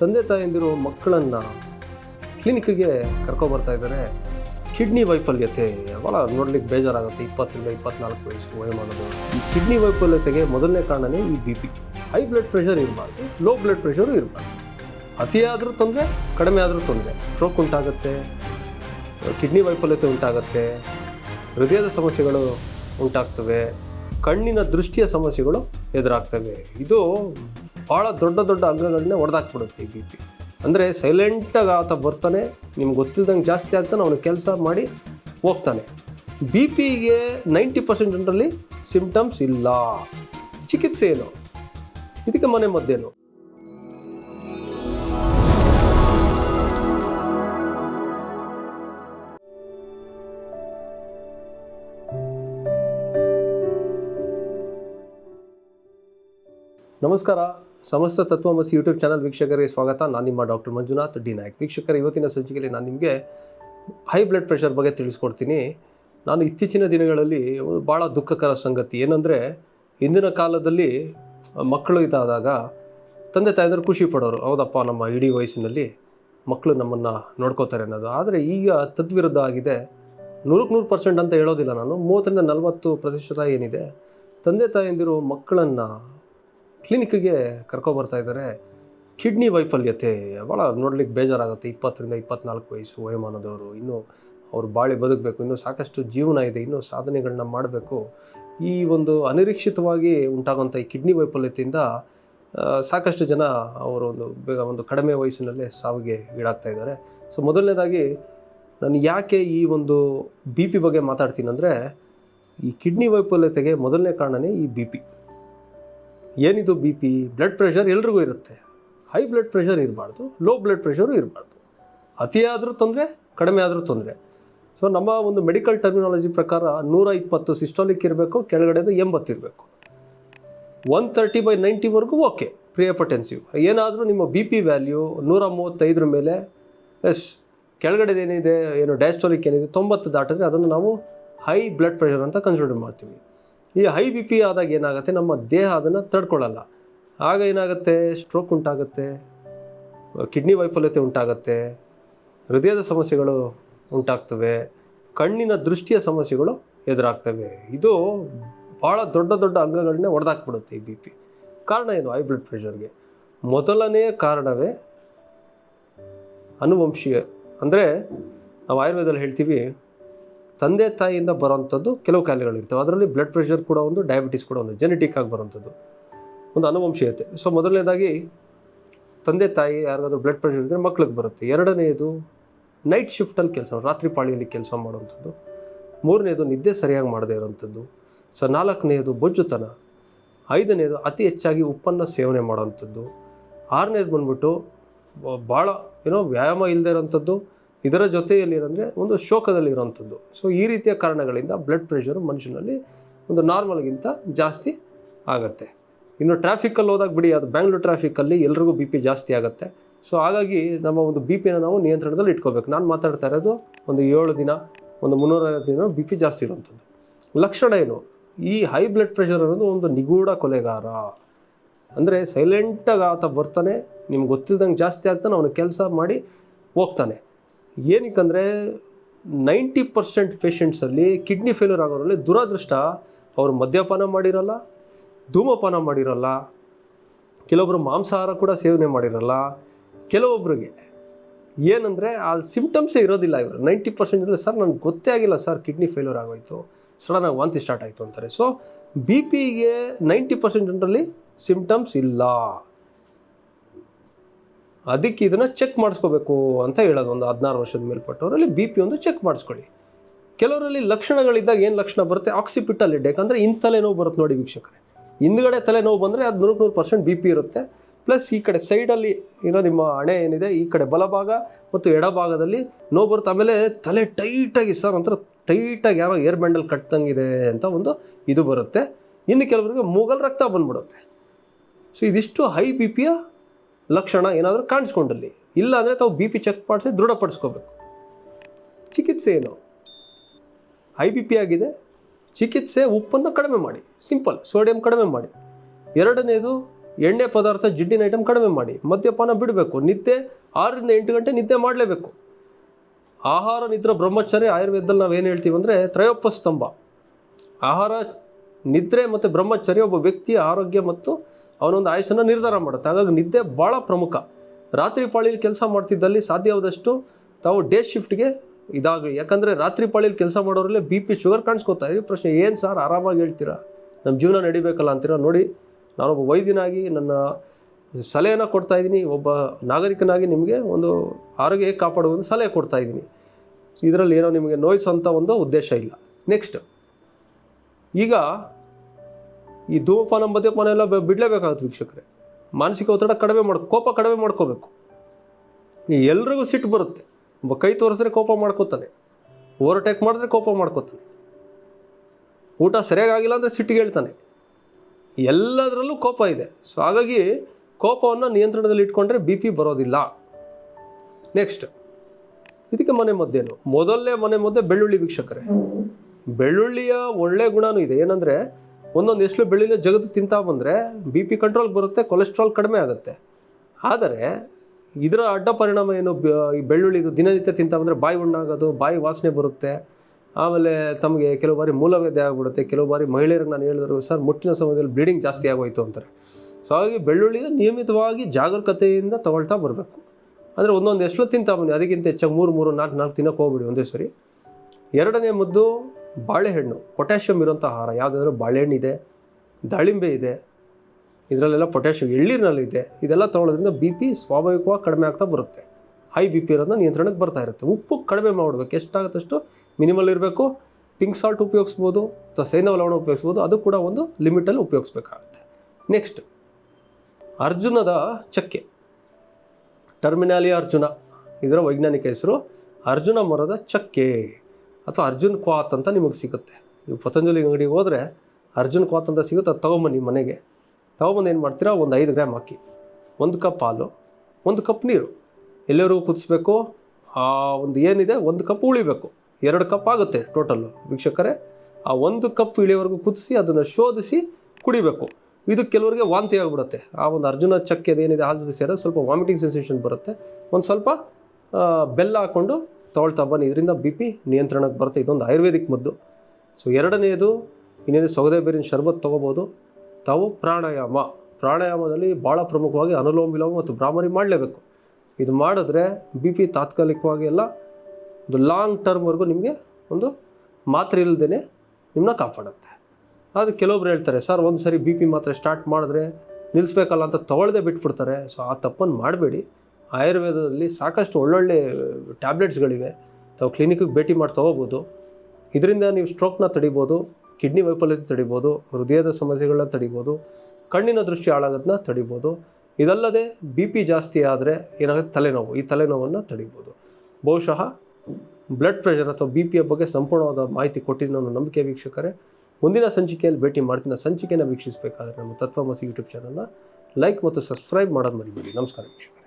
ತಂದೆ ತಾಯಂದಿರು ಮಕ್ಕಳನ್ನು ಕ್ಲಿನಿಕ್ಗೆ ಕರ್ಕೊಬರ್ತಾ ಇದ್ದಾರೆ. ಕಿಡ್ನಿ ವೈಫಲ್ಯತೆ ಭಾಳ ನೋಡ್ಲಿಕ್ಕೆ ಬೇಜಾರಾಗುತ್ತೆ, ಇಪ್ಪತ್ತರಿಂದ ಇಪ್ಪತ್ನಾಲ್ಕು ವಯಸ್ಸು ವಯೋಮಾನದ ಈ ಕಿಡ್ನಿ ವೈಫಲ್ಯತೆಗೆ ಮೊದಲನೇ ಕಾರಣನೇ ಈ B P high blood pressure ಇರಬಾರ್ದು ಲೋ ಬ್ಲಡ್ ಪ್ರೆಷರು ಇರಬಾರ್ದು. ಅತಿಯಾದರೂ ತೊಂದರೆ, ಕಡಿಮೆ ಆದರೂ ತೊಂದರೆ. ಸ್ಟ್ರೋಕ್ ಉಂಟಾಗುತ್ತೆ ಕಿಡ್ನಿ ವೈಫಲ್ಯತೆ ಉಂಟಾಗುತ್ತೆ, ಹೃದಯದ ಸಮಸ್ಯೆಗಳು ಉಂಟಾಗ್ತವೆ, ಕಣ್ಣಿನ ದೃಷ್ಟಿಯ ಸಮಸ್ಯೆಗಳು ಎದುರಾಗ್ತವೆ. ಇದು ಭಾಳ ದೊಡ್ಡ ದೊಡ್ಡ ಅಂಗಗಳನ್ನೇ ಹೊಡೆದಾಕ್ಬಿಡುತ್ತೆ ಈ ಬಿ ಪಿ. ಅಂದರೆ ಸೈಲೆಂಟಾಗಿ ಆತ ಬರ್ತಾನೆ, ನಿಮ್ಗೆ ಗೊತ್ತಿದ್ದಂಗೆ ಜಾಸ್ತಿ ಆಗ್ತಾನೆ ಅವನು ಕೆಲಸ ಮಾಡಿ ಹೋಗ್ತಾನೆ. ಬಿ ಪಿಗೆ ನೈಂಟಿ ಪರ್ಸೆಂಟ್ ಜನರಲ್ಲಿ ಸಿಮ್ಟಮ್ಸ್ ಇಲ್ಲ. ಚಿಕಿತ್ಸೆ ಏನು? ಇದಕ್ಕೆ ಮನೆ ಮದ್ದೇನು? ನಮಸ್ಕಾರ. ಸಮಸ್ತ ತತ್ವಮಸಿ ಯೂಟ್ಯೂಬ್ ಚಾನಲ್ ವೀಕ್ಷಕರಿಗೆ ಸ್ವಾಗತ. ನಾನು ನಿಮ್ಮ ಡಾಕ್ಟರ್ ಮಂಜುನಾಥ್, ಡಿ ನಾಯಕ್ ವೀಕ್ಷಕರ. ಇವತ್ತಿನ ಸಂಚಿಕೆಯಲ್ಲಿ ನಾನು ನಿಮಗೆ ಹೈ ಬ್ಲಡ್ ಪ್ರೆಷರ್ ಬಗ್ಗೆ ತಿಳಿಸ್ಕೊಡ್ತೀನಿ. ನಾನು ಇತ್ತೀಚಿನ ದಿನಗಳಲ್ಲಿ ಒಂದು ಭಾಳ ದುಃಖಕರ ಸಂಗತಿ. ಏನಂದರೆ, ಹಿಂದಿನ ಕಾಲದಲ್ಲಿ ಮಕ್ಕಳು ಇದಾದಾಗ ತಂದೆ ತಾಯಂದರು ಖುಷಿ ಪಡೋರು. ಹೌದಪ್ಪ, ನಮ್ಮ ಇಡೀ ವಯಸ್ಸಿನಲ್ಲಿ ಮಕ್ಕಳು ನಮ್ಮನ್ನು ನೋಡ್ಕೋತಾರೆ ಅನ್ನೋದು. ಆದರೆ ಈಗ ತದ್ವಿರುದ್ಧ ಆಗಿದೆ. ನೂರಕ್ಕೆ ನೂರು ಪರ್ಸೆಂಟ್ ಅಂತ ಹೇಳೋದಿಲ್ಲ ನಾನು. ಮೂವತ್ತರಿಂದ ನಲವತ್ತು ಪ್ರತಿಶತ ಏನಿದೆ? ತಂದೆ ತಾಯಂದಿರು ಮಕ್ಕಳನ್ನು ಕ್ಲಿನಿಕ್ಗೆ ಕರ್ಕೊಬರ್ತಾ ಇದ್ದಾರೆ. ಕಿಡ್ನಿ ವೈಫಲ್ಯತೆ ಭಾಳ ನೋಡ್ಲಿಕ್ಕೆ ಬೇಜಾರಾಗುತ್ತೆ. ಇಪ್ಪತ್ತರಿಂದ ಇಪ್ಪತ್ನಾಲ್ಕು ವಯಸ್ಸು ವಯೋಮಾನದವರು. ಇನ್ನೂ ಅವರು ಬಾಳಿ ಬದುಕಬೇಕು. ಇನ್ನೂ ಸಾಕಷ್ಟು ಜೀವನ ಇದೆ. ಇನ್ನೂ ಸಾಧನೆಗಳನ್ನ ಮಾಡಬೇಕು. ಈ ಒಂದು ಅನಿರೀಕ್ಷಿತವಾಗಿ ಉಂಟಾಗುವಂಥ ಈ ಕಿಡ್ನಿ ವೈಫಲ್ಯತೆಯಿಂದ ಸಾಕಷ್ಟು ಜನ ಅವರು ಒಂದು ಬೇಗ ಒಂದು ಕಡಿಮೆ ವಯಸ್ಸಿನಲ್ಲೇ ಸಾವಿಗೆ ಈಡಾಗ್ತಾ ಇದ್ದಾರೆ. ಸೊ ಮೊದಲನೇದಾಗಿ ನಾನು ಯಾಕೆ ಈ ಒಂದು ಬಿ ಪಿ ಬಗ್ಗೆ ಮಾತಾಡ್ತೀನಿ ಅಂದರೆ, ಈ ಕಿಡ್ನಿ ವೈಫಲ್ಯತೆಗೆ ಮೊದಲನೇ ಕಾರಣನೇ ಈ ಬಿ ಪಿ ಏನಿದು ಬಿ ಪಿ ಬ್ಲಡ್ ಪ್ರೆಷರ್ ಎಲ್ರಿಗೂ ಇರುತ್ತೆ. ಹೈ ಬ್ಲಡ್ ಪ್ರೆಷರ್ ಇರಬಾರ್ದು ಲೋ ಬ್ಲಡ್ ಪ್ರೆಷರು ಇರಬಾರ್ದು. ಅತಿಯಾದರೂ ತೊಂದರೆ, ಕಡಿಮೆ ಆದರೂ ತೊಂದರೆ. ಸೊ ನಮ್ಮ ಒಂದು ಮೆಡಿಕಲ್ ಟರ್ಮಿನಾಲಜಿ ಪ್ರಕಾರ ನೂರ ಇಪ್ಪತ್ತು ಸಿಸ್ಟಾಲಿಕ್ ಇರಬೇಕು, ಕೆಳಗಡೆದು ಎಂಬತ್ತು ಇರಬೇಕು. ಒನ್ ತರ್ಟಿ ಬೈ ನೈಂಟಿವರೆಗೂ ಓಕೆ ಪ್ರಿಯಪಟೆನ್ಸಿವ್ ಏನಾದರೂ ನಿಮ್ಮ ಬಿ ಪಿ ವ್ಯಾಲ್ಯೂ ನೂರ ಮೂವತ್ತೈದರ ಮೇಲೆ ಎಸ್ ಕೆಳಗಡೆದು ಏನಿದೆ, ಏನು ಡಯಾಸ್ಟೋಲಿಕ್ ಏನಿದೆ, ತೊಂಬತ್ತು ದಾಟಿದ್ರೆ ಅದನ್ನು ನಾವು ಹೈ ಬ್ಲಡ್ ಪ್ರೆಷರ್ ಅಂತ ಕನ್ಸಿಡರ್ ಮಾಡ್ತೀವಿ. ಈ ಹೈ ಬಿ ಪಿ ಆದಾಗ ಏನಾಗುತ್ತೆ? ನಮ್ಮ ದೇಹ ಅದನ್ನು ತಡ್ಕೊಳ್ಳಲ್ಲ. ಆಗ ಏನಾಗುತ್ತೆ? ಸ್ಟ್ರೋಕ್ ಉಂಟಾಗುತ್ತೆ. ಕಿಡ್ನಿ ವೈಫಲ್ಯತೆ ಉಂಟಾಗುತ್ತೆ. ಹೃದಯದ ಸಮಸ್ಯೆಗಳು ಉಂಟಾಗ್ತವೆ. ಕಣ್ಣಿನ ದೃಷ್ಟಿಯ ಸಮಸ್ಯೆಗಳು ಎದುರಾಗ್ತವೆ. ಇದು ಭಾಳ ದೊಡ್ಡ ದೊಡ್ಡ ಅಂಗಗಳನ್ನೇ ಹೊಡೆದಾಕ್ಬಿಡುತ್ತೆ ಈ ಬಿ ಪಿ ಕಾರಣ ಏನು? ಹೈ ಬ್ಲಡ್ ಪ್ರೆಷರ್ಗೆ ಮೊದಲನೆಯ ಕಾರಣವೇ ಅನುವಂಶೀಯ. ಅಂದರೆ ನಾವು ಆಯುರ್ವೇದದಲ್ಲಿ ಹೇಳ್ತೀವಿ ತಂದೆ ತಾಯಿಯಿಂದ ಬರೋವಂಥದ್ದು ಕೆಲವು ಕಾಯಿಲೆಗಳಿರ್ತವೆ. ಅದರಲ್ಲಿ ಬ್ಲಡ್ ಪ್ರೆಷರ್ ಕೂಡ ಒಂದು ಡಯಾಬಿಟಿಸ್ ಕೂಡ ಒಂದು ಜೆನೆಟಿಕ್ ಆಗಿ ಬರೋವಂಥದ್ದು. ಒಂದು ಅನುವಂಶೀಯತೆ. ಸೊ ಮೊದಲನೇದಾಗಿ ತಂದೆ ತಾಯಿ ಯಾರಿಗಾದ್ರೂ ಬ್ಲಡ್ ಪ್ರೆಷರ್ ಇದ್ದರೆ ಮಕ್ಳಿಗೆ ಬರುತ್ತೆ. ಎರಡನೆಯದು ನೈಟ್ ಶಿಫ್ಟಲ್ಲಿ ಕೆಲಸ ರಾತ್ರಿ ಪಾಳಿಯಲ್ಲಿ ಕೆಲಸ ಮಾಡುವಂಥದ್ದು. ಮೂರನೇದು ನಿದ್ದೆ ಸರಿಯಾಗಿ ಮಾಡದೇ ಇರೋವಂಥದ್ದು. ಸೊ ನಾಲ್ಕನೆಯದು ಬೊಜ್ಜುತನ. ಐದನೇದು ಅತಿ ಹೆಚ್ಚಾಗಿ ಉಪ್ಪನ್ನು ಸೇವನೆ ಮಾಡೋವಂಥದ್ದು. ಆರನೇದು ಬಂದ್ಬಿಟ್ಟು ಭಾಳ ಏನೋ ವ್ಯಾಯಾಮ ಇಲ್ಲದೆ ಇರೋವಂಥದ್ದು. ಇದರ ಜೊತೆಯಲ್ಲಿ ಏನಂದರೆ ಒಂದು ಶೋಕದಲ್ಲಿ ಇರೋವಂಥದ್ದು. ಸೊ ಈ ರೀತಿಯ ಕಾರಣಗಳಿಂದ ಬ್ಲಡ್ ಪ್ರೆಷರು ಮನುಷ್ಯನಲ್ಲಿ ಒಂದು ನಾರ್ಮಲ್ಗಿಂತ ಜಾಸ್ತಿ ಆಗುತ್ತೆ. ಇನ್ನು ಟ್ರಾಫಿಕಲ್ಲಿ ಹೋದಾಗ ಬಿಡಿ, ಅದು ಬ್ಯಾಂಗ್ಳೂರು ಟ್ರಾಫಿಕಲ್ಲಿ ಎಲ್ರಿಗೂ ಬಿ ಪಿ ಜಾಸ್ತಿ ಆಗುತ್ತೆ. ಸೊ ಹಾಗಾಗಿ ನಮ್ಮ ಒಂದು ಬಿ ಪಿನ ನಾವು ನಿಯಂತ್ರಣದಲ್ಲಿ ಇಟ್ಕೋಬೇಕು. ನಾನು ಮಾತಾಡ್ತಾ ಇರೋದು ಒಂದು ಏಳು ದಿನ, ಒಂದು ಮುನ್ನೂರೈವತ್ತು ದಿನ ಬಿ ಪಿ ಜಾಸ್ತಿ ಇರುವಂಥದ್ದು. ಲಕ್ಷಣ ಏನು? ಈ ಹೈ ಬ್ಲಡ್ ಪ್ರೆಷರ್ ಅನ್ನೋದು ಒಂದು ನಿಗೂಢ ಕೊಲೆಗಾರ. ಅಂದರೆ ಸೈಲೆಂಟಾಗಿ ಆತ ಬರ್ತಾನೆ, ನಿಮ್ಗೆ ಗೊತ್ತಿಲ್ದಂಗೆ ಜಾಸ್ತಿ ಆಗ್ತಾನೆ, ಅವನು ಕೆಲಸ ಮಾಡಿ ಹೋಗ್ತಾನೆ. ಏನಕ್ಕಂದರೆ ನೈಂಟಿ ಪರ್ಸೆಂಟ್ ಪೇಷಂಟ್ಸಲ್ಲಿ ಕಿಡ್ನಿ ಫೇಲ್ಯೂರ್ ಆಗೋರಲ್ಲಿ ದುರಾದೃಷ್ಟ. ಅವರು ಮದ್ಯಪಾನ ಮಾಡಿರಲ್ಲ, ಧೂಮಪಾನ ಮಾಡಿರಲ್ಲ ಕೆಲವೊಬ್ಬರು ಮಾಂಸಾಹಾರ ಕೂಡ ಸೇವನೆ ಮಾಡಿರಲ್ಲ. ಕೆಲವೊಬ್ಬರಿಗೆ ಏನಂದರೆ ಆ ಸಿಮ್ಟಮ್ಸೇ ಇರೋದಿಲ್ಲ ಇವರು. ನೈಂಟಿ ಪರ್ಸೆಂಟ್ ಅಂದರೆ ಸರ್ ನನಗೆ ಗೊತ್ತೇ ಆಗಿಲ್ಲ ಸರ್ ಕಿಡ್ನಿ ಫೇಲ್ಯೂರ್ ಆಗೋಯಿತು. ಸಡನ್ನಾಗಿ ವಾಂತಿ ಸ್ಟಾರ್ಟ್ ಆಯಿತು ಅಂತಾರೆ. ಸೊ ಬಿ ಪಿಗೆ ನೈಂಟಿ ಪರ್ಸೆಂಟ್ ಜನರಲ್ಲಿ ಸಿಮ್ಟಮ್ಸ್ ಇಲ್ಲ. ಅದಕ್ಕೆ ಇದನ್ನು ಚೆಕ್ ಮಾಡಿಸ್ಕೋಬೇಕು ಅಂತ ಹೇಳೋದು. ಒಂದು ಹದಿನಾರು ವರ್ಷದ ಮೇಲ್ಪಟ್ಟವರಲ್ಲಿ ಬಿ ಪಿ ಒಂದು ಚೆಕ್ ಮಾಡಿಸ್ಕೊಳ್ಳಿ. ಕೆಲವರಲ್ಲಿ ಲಕ್ಷಣಗಳಿದ್ದಾಗ ಏನು ಲಕ್ಷಣ ಬರುತ್ತೆ? ಆಕ್ಸಿಪಿಟಲ್ ಹೆಡ್ ಅಂದರೆ ಇನ್ ತಲೆನೋವು ಬರುತ್ತೆ ನೋಡಿ ವೀಕ್ಷಕರೇ. ಹಿಂದ್ಗಡೆ ತಲೆನೋವು ಬಂದರೆ ಅದು ನೂರಕ್ಕೆ ನೂರು ಪರ್ಸೆಂಟ್ ಬಿ ಪಿ ಇರುತ್ತೆ. ಪ್ಲಸ್ ಈ ಕಡೆ ಸೈಡಲ್ಲಿ ಏನೋ ನಿಮ್ಮ ಹಣೆ ಏನಿದೆ, ಈ ಕಡೆ ಬಲಭಾಗ ಮತ್ತು ಎಡಭಾಗದಲ್ಲಿ ನೋವು ಬರುತ್ತೆ. ಆಮೇಲೆ ತಲೆ ಟೈಟಾಗಿ ಸರ್ ಒಂಥರ ಟೈಟಾಗಿ ಯಾರೋ ಏರ್ ಬ್ಯಾಂಡಲ್ ಕಟ್ತಂಗಿದೆ ಅಂತ ಒಂದು ಇದು ಬರುತ್ತೆ. ಇನ್ನು ಕೆಲವರಿಗೆ ಮೂಗಲ್ ರಕ್ತ ಬಂದ್ಬಿಡುತ್ತೆ. ಸೊ ಇದಿಷ್ಟು ಹೈ ಬಿ ಪಿಯ ಲಕ್ಷಣ ಏನಾದರೂ ಕಾಣಿಸ್ಕೊಂಡಲ್ಲಿ ಇಲ್ಲ ಅಂದರೆ ತಾವು ಬಿ ಪಿ ಚೆಕ್ ಮಾಡಿಸಿ ದೃಢಪಡಿಸ್ಕೋಬೇಕು. ಚಿಕಿತ್ಸೆ ಏನು? ಐ ಬಿ ಪಿ ಆಗಿದೆ. ಚಿಕಿತ್ಸೆ ಉಪ್ಪನ್ನು ಕಡಿಮೆ ಮಾಡಿ. ಸಿಂಪಲ್ ಸೋಡಿಯಂ ಕಡಿಮೆ ಮಾಡಿ. ಎರಡನೇದು, ಎಣ್ಣೆ ಪದಾರ್ಥ, ಜಿಡ್ಡಿನ ಐಟಮ್ ಕಡಿಮೆ ಮಾಡಿ. ಮದ್ಯಪಾನ ಬಿಡಬೇಕು. ನಿದ್ದೆ ಆರರಿಂದ ಎಂಟು ಗಂಟೆ ನಿದ್ದೆ ಮಾಡಲೇಬೇಕು. ಆಹಾರ, ನಿದ್ರ, ಬ್ರಹ್ಮಚರ್ಯ, ಆಯುರ್ವೇದದಲ್ಲಿ ಏನು ಹೇಳ್ತೀವಿ ಅಂದರೆ ತ್ರಯೋಪಸ್ತಂಭ. ಆಹಾರ, ನಿದ್ರೆ ಮತ್ತು ಬ್ರಹ್ಮಚರ್ಯ ಒಬ್ಬ ವ್ಯಕ್ತಿಯ ಆರೋಗ್ಯ ಮತ್ತು ಅವನೊಂದು ಆಯಸ್ಸನ್ನು ನಿರ್ಧಾರ ಮಾಡುತ್ತೆ. ಹಾಗಾಗಿ ನಿದ್ದೆ ಭಾಳ ಪ್ರಮುಖ. ರಾತ್ರಿ ಪಾಳಿಯಲ್ಲಿ ಕೆಲಸ ಮಾಡ್ತಿದ್ದಲ್ಲಿ ಸಾಧ್ಯವಾದಷ್ಟು ತಾವು ಡೇ ಶಿಫ್ಟ್ಗೆ ಇದಾಗಲಿ. ಯಾಕಂದರೆ ರಾತ್ರಿ ಪಾಳಿಯಲ್ಲಿ ಕೆಲಸ ಮಾಡೋರಲ್ಲೇ ಬಿ ಪಿ ಶುಗರ್ ಕಾಣಿಸ್ಕೊತಾ ಇದ್ರಿ ಪ್ರಶ್ನೆ, ಏನು ಸರ್ ಆರಾಮಾಗಿ ಹೇಳ್ತೀರಾ? ನಮ್ಮ ಜೀವನ ನಡಿಬೇಕಲ್ಲ ಅಂತೀರಾ? ನೋಡಿ ನಾನೊಬ್ಬ ವೈದ್ಯನಾಗಿ ನನ್ನ ಸಲಹೆಯನ್ನು ಕೊಡ್ತಾ ಇದ್ದೀನಿ. ಒಬ್ಬ ನಾಗರಿಕನಾಗಿ ನಿಮಗೆ ಒಂದು ಆರೋಗ್ಯ ಹೇಗೆ ಸಲಹೆ ಕೊಡ್ತಾ ಇದ್ದೀನಿ. ಇದರಲ್ಲಿ ಏನೋ ನಿಮಗೆ ನೋಯಿಸೋಂಥ ಒಂದು ಉದ್ದೇಶ ಇಲ್ಲ. ನೆಕ್ಸ್ಟ್ ಈಗ ಈ ಧೂಮಪಾನ ಮದ್ಯಪಾನ ಎಲ್ಲ ಬಿಡಲೇಬೇಕಾಗುತ್ತೆ ವೀಕ್ಷಕರೇ. ಮಾನಸಿಕ ಒತ್ತಡ ಕಡಿಮೆ ಮಾಡ್ ಕೋಪ ಕಡಿಮೆ ಮಾಡ್ಕೋಬೇಕು. ಎಲ್ರಿಗೂ ಸಿಟ್ಟು ಬರುತ್ತೆ. ಒಬ್ಬ ಕೈ ತೋರಿಸಿದ್ರೆ ಕೋಪ ಮಾಡ್ಕೋತಾನೆ. ಓವರ್ಟೇಕ್ ಮಾಡಿದ್ರೆ ಕೋಪ ಮಾಡ್ಕೋತಾನೆ. ಊಟ ಸರಿಯಾಗಿ ಆಗಿಲ್ಲ ಅಂದರೆ ಸಿಟ್ಟಿಗೆ ಹೇಳ್ತಾನೆ. ಎಲ್ಲದರಲ್ಲೂ ಕೋಪ ಇದೆ. ಸೊ ಹಾಗಾಗಿ ಕೋಪವನ್ನು ನಿಯಂತ್ರಣದಲ್ಲಿ ಇಟ್ಕೊಂಡ್ರೆ ಬಿ ಪಿ ಬರೋದಿಲ್ಲ. ನೆಕ್ಸ್ಟ್ ಇದಕ್ಕೆ ಮನೆ ಮದ್ದೇನು? ಮೊದಲನೇ ಮನೆ ಮದ್ದೆ ಬೆಳ್ಳುಳ್ಳಿ ವೀಕ್ಷಕರೇ. ಬೆಳ್ಳುಳ್ಳಿಯ ಒಳ್ಳೆ ಗುಣನೂ ಇದೆ. ಏನಂದರೆ ಒಂದೊಂದು ಎಷ್ಟು ಬೆಳ್ಳಿನ ಜಗತ್ತು ತಿಂತಾ ಬಂದರೆ ಬಿ ಪಿ ಕಂಟ್ರೋಲ್ ಬರುತ್ತೆ ಕೊಲೆಸ್ಟ್ರಾಲ್ ಕಡಿಮೆ ಆಗುತ್ತೆ. ಆದರೆ ಇದರ ಅಡ್ಡ ಪರಿಣಾಮ ಏನು? ಈ ಬೆಳ್ಳುಳ್ಳಿದು ದಿನನಿತ್ಯ ತಿಂತಾ ಬಂದರೆ ಬಾಯಿ ಹುಣ್ಣಾಗೋದು ಬಾಯಿ ವಾಸನೆ ಬರುತ್ತೆ. ಆಮೇಲೆ ತಮಗೆ ಕೆಲವು ಬಾರಿ ಮೂಲವೇದ್ಯ ಆಗಿಬಿಡುತ್ತೆ. ಕೆಲವು ಬಾರಿ ಮಹಿಳೆಯರಿಗೆ ನಾನು ಹೇಳಿದ್ರು, ಸರ್, ಮುಟ್ಟಿನ ಸಮಯದಲ್ಲಿ ಬ್ಲೀಡಿಂಗ್ ಜಾಸ್ತಿ ಆಗೋಯ್ತು ಅಂತಾರೆ. ಸೊ ಹಾಗಾಗಿ ಬೆಳ್ಳುಳ್ಳಿನ ನಿಯಮಿತವಾಗಿ ಜಾಗರೂಕತೆಯಿಂದ ತಗೊಳ್ತಾ ಬರಬೇಕು. ಅಂದರೆ ಒಂದೊಂದು ಎಷ್ಟು ತಿಂತಾ ಬನ್ನಿ? ಅದಕ್ಕಿಂತ ಹೆಚ್ಚಾಗಿ ಮೂರು ಮೂರು, ನಾಲ್ಕು ನಾಲ್ಕು ತಿನ್ನೋಕೆ ಹೋಗ್ಬಿಡಿ ಒಂದೇ ಸರಿ. ಎರಡನೇ ಮದ್ದು ಬಾಳೆಹಣ್ಣು ಪೊಟ್ಯಾಷಿಯಮ್ ಇರುವಂಥ ಆಹಾರ, ಯಾವುದಾದ್ರೂ ಬಾಳೆಹಣ್ಣಿದೆ ದಾಳಿಂಬೆ ಇದೆ, ಇದರಲ್ಲೆಲ್ಲ ಪೊಟ್ಯಾಷಿಯಮ್ ಎಳ್ಳೀರಿನಲ್ಲಿ ಇದೆ, ಇದೆಲ್ಲ ತಗೊಳ್ಳೋದ್ರಿಂದ ಬಿ ಪಿ ಸ್ವಾಭಾವಿಕವಾಗಿ ಕಡಿಮೆ ಆಗ್ತಾ ಬರುತ್ತೆ. ಹೈ ಬಿ ಪಿ ಇರೋದನ್ನ ನಿಯಂತ್ರಣಕ್ಕೆ ಬರ್ತಾ ಇರುತ್ತೆ. ಉಪ್ಪು ಕಡಿಮೆ ಮಾಡಬೇಕು. ಎಷ್ಟಾಗುತ್ತಷ್ಟು? ಮಿನಿಮಲ್ ಇರಬೇಕು. ಪಿಂಕ್ ಸಾಲ್ಟ್ ಉಪಯೋಗಿಸ್ಬೋದು, ಅಥವಾ ಸೈನವ ಲವಣ ಉಪಯೋಗಿಸ್ಬೋದು, ಅದು ಕೂಡ ಒಂದು ಲಿಮಿಟಲ್ಲಿ ಉಪಯೋಗಿಸ್ಬೇಕಾಗುತ್ತೆ. ನೆಕ್ಸ್ಟ್ ಅರ್ಜುನದ ಚಕ್ಕೆ. ಟರ್ಮಿನಾಲಿ ಅರ್ಜುನ. ಇದರ ವೈಜ್ಞಾನಿಕ ಹೆಸರು ಅರ್ಜುನ ಮರದ ಚಕ್ಕೆ. ಅಥವಾ ಅರ್ಜುನ್ ಕ್ವಾತ್ ಅಂತ ನಿಮಗೆ ಸಿಗುತ್ತೆ. ನೀವು ಪತಂಜಲಿ ಅಂಗಡಿಗೆ ಹೋದರೆ ಅರ್ಜುನ್ ಕ್ವಾತ್ ಅಂತ ಸಿಗುತ್ತೆ, ಅದು ತೊಗೊಂಬನ್ನಿ ಮನೆಗೆ. ತೊಗೊಂಬಂದು ಏನು ಮಾಡ್ತೀರಾ? ಒಂದು ಐದು ಗ್ರಾಮ್ ಹಾಕಿ. ಒಂದು ಕಪ್ ಹಾಲು, ಒಂದು ಕಪ್ ನೀರು. ಎಲ್ಲರಿಗೂ ಕುದಿಸ್ಬೇಕು. ಆ ಒಂದು ಏನಿದೆ, ಒಂದು ಕಪ್ ಉಳಿಬೇಕು. ಎರಡು ಕಪ್ ಆಗುತ್ತೆ ಟೋಟಲ್ಲು ವೀಕ್ಷಕರೇ. ಆ ಒಂದು ಕಪ್ ಇಳಿಯವರೆಗೂ ಕುದಿಸಿ, ಅದನ್ನು ಶೋಧಿಸಿ ಕುಡಿಬೇಕು. ಇದು ಕೆಲವರಿಗೆ ವಾಂತಿ ಆಗಿಬಿಡುತ್ತೆ. ಆ ಒಂದು ಅರ್ಜುನ ಚಕ್ಕೆ ಏನಿದೆ, ಹಾಲು ಜೊತೆ ಸ್ವಲ್ಪ ವಾಮಿಟಿಂಗ್ ಸೆನ್ಸೇಷನ್ ಬರುತ್ತೆ. ಒಂದು ಸ್ವಲ್ಪ ಬೆಲ್ಲ ಹಾಕ್ಕೊಂಡು ತೊಗೊಳ್ತಾ ಬನ್ನಿ ಇದರಿಂದ ಬಿ ಪಿ ನಿಯಂತ್ರಣಕ್ಕೆ ಬರುತ್ತೆ. ಇದೊಂದು ಆಯುರ್ವೇದಿಕ್ ಮದ್ದು. ಸೊ ಎರಡನೆಯದು, ಇನ್ನೇನು ಸೌದೆ ಬೇರಿನ ಶರ್ಬತ್ ತೊಗೋಬೋದು. ತಾವು ಪ್ರಾಣಾಯಾಮ. ಪ್ರಾಣಾಯಾಮದಲ್ಲಿ ಭಾಳ ಪ್ರಮುಖವಾಗಿ ಅನುಲೋಮ ವಿಲೋಮ ಮತ್ತು ಭ್ರಾಮರಿ ಮಾಡಲೇಬೇಕು. ಇದು ಮಾಡಿದ್ರೆ ಬಿ ಪಿ ತಾತ್ಕಾಲಿಕವಾಗಿ ಎಲ್ಲ ಒಂದು ಲಾಂಗ್ ಟರ್ಮ್ವರೆಗೂ ನಿಮಗೆ ಒಂದು ಮಾತ್ರೆ ಇಲ್ಲದೇ ನಿಮ್ಮನ್ನ ಕಾಪಾಡುತ್ತೆ. ಆದರೆ ಕೆಲವೊಬ್ರು ಹೇಳ್ತಾರೆ, ಸರ್ ಒಂದು ಸರಿ ಬಿ ಪಿ ಮಾತ್ರೆ ಸ್ಟಾರ್ಟ್ ಮಾಡಿದ್ರೆ ನಿಲ್ಲಿಸ್ಬೇಕಲ್ಲ ಅಂತ ತೊಗೊಳ್ದೆ ಬಿಟ್ಬಿಡ್ತಾರೆ. ಸೊ ಆ ತಪ್ಪನ್ನು ಮಾಡಬೇಡಿ. ಆಯುರ್ವೇದದಲ್ಲಿ ಸಾಕಷ್ಟು ಒಳ್ಳೊಳ್ಳೆ ಟ್ಯಾಬ್ಲೆಟ್ಸ್ಗಳಿವೆ. ತಾವು ಕ್ಲಿನಿಕ್ಗೆ ಭೇಟಿ ಮಾಡಿ ತೊಗೋಬೋದು. ಇದರಿಂದ ನೀವು ಸ್ಟ್ರೋಕ್ನ ತಡಿಬೋದು ಕಿಡ್ನಿ ವೈಫಲ್ಯತೆ ತಡಿಬೋದು, ಹೃದಯದ ಸಮಸ್ಯೆಗಳನ್ನ ತಡಿಬೋದು, ಕಣ್ಣಿನ ದೃಷ್ಟಿ ಹಾಳಾಗೋದನ್ನ ತಡಿಬೋದು. ಇದಲ್ಲದೆ ಬಿ ಪಿ ಜಾಸ್ತಿ ಆದರೆ ಏನಾಗುತ್ತೆ? ತಲೆನೋವು. ಈ ತಲೆನೋವನ್ನು ತಡಿಬೋದು. ಬಹುಶಃ ಬ್ಲಡ್ ಪ್ರೆಷರ್ ಅಥವಾ ಬಿ ಪಿಯ ಬಗ್ಗೆ ಸಂಪೂರ್ಣವಾದ ಮಾಹಿತಿ ಕೊಟ್ಟಿದ್ದು ನಾನು ನಂಬಿಕೆ ವೀಕ್ಷಕರೇ. ಮುಂದಿನ ಸಂಚಿಕೆಯಲ್ಲಿ ಭೇಟಿ ಮಾಡ್ತೀನಿ. ಸಂಚಿಕೆಯನ್ನು ವೀಕ್ಷಿಸಬೇಕಾದ್ರೆ ನಮ್ಮ ತತ್ವಮಸಿ ಯೂಟ್ಯೂಬ್ ಚಾನಲ್ನ ಲೈಕ್ ಮತ್ತು ಸಬ್ಸ್ಕ್ರೈಬ್ ಮಾಡೋದು ಮರಿಬೇಡಿ. ನಮಸ್ಕಾರ ವೀಕ್ಷಕರೇ.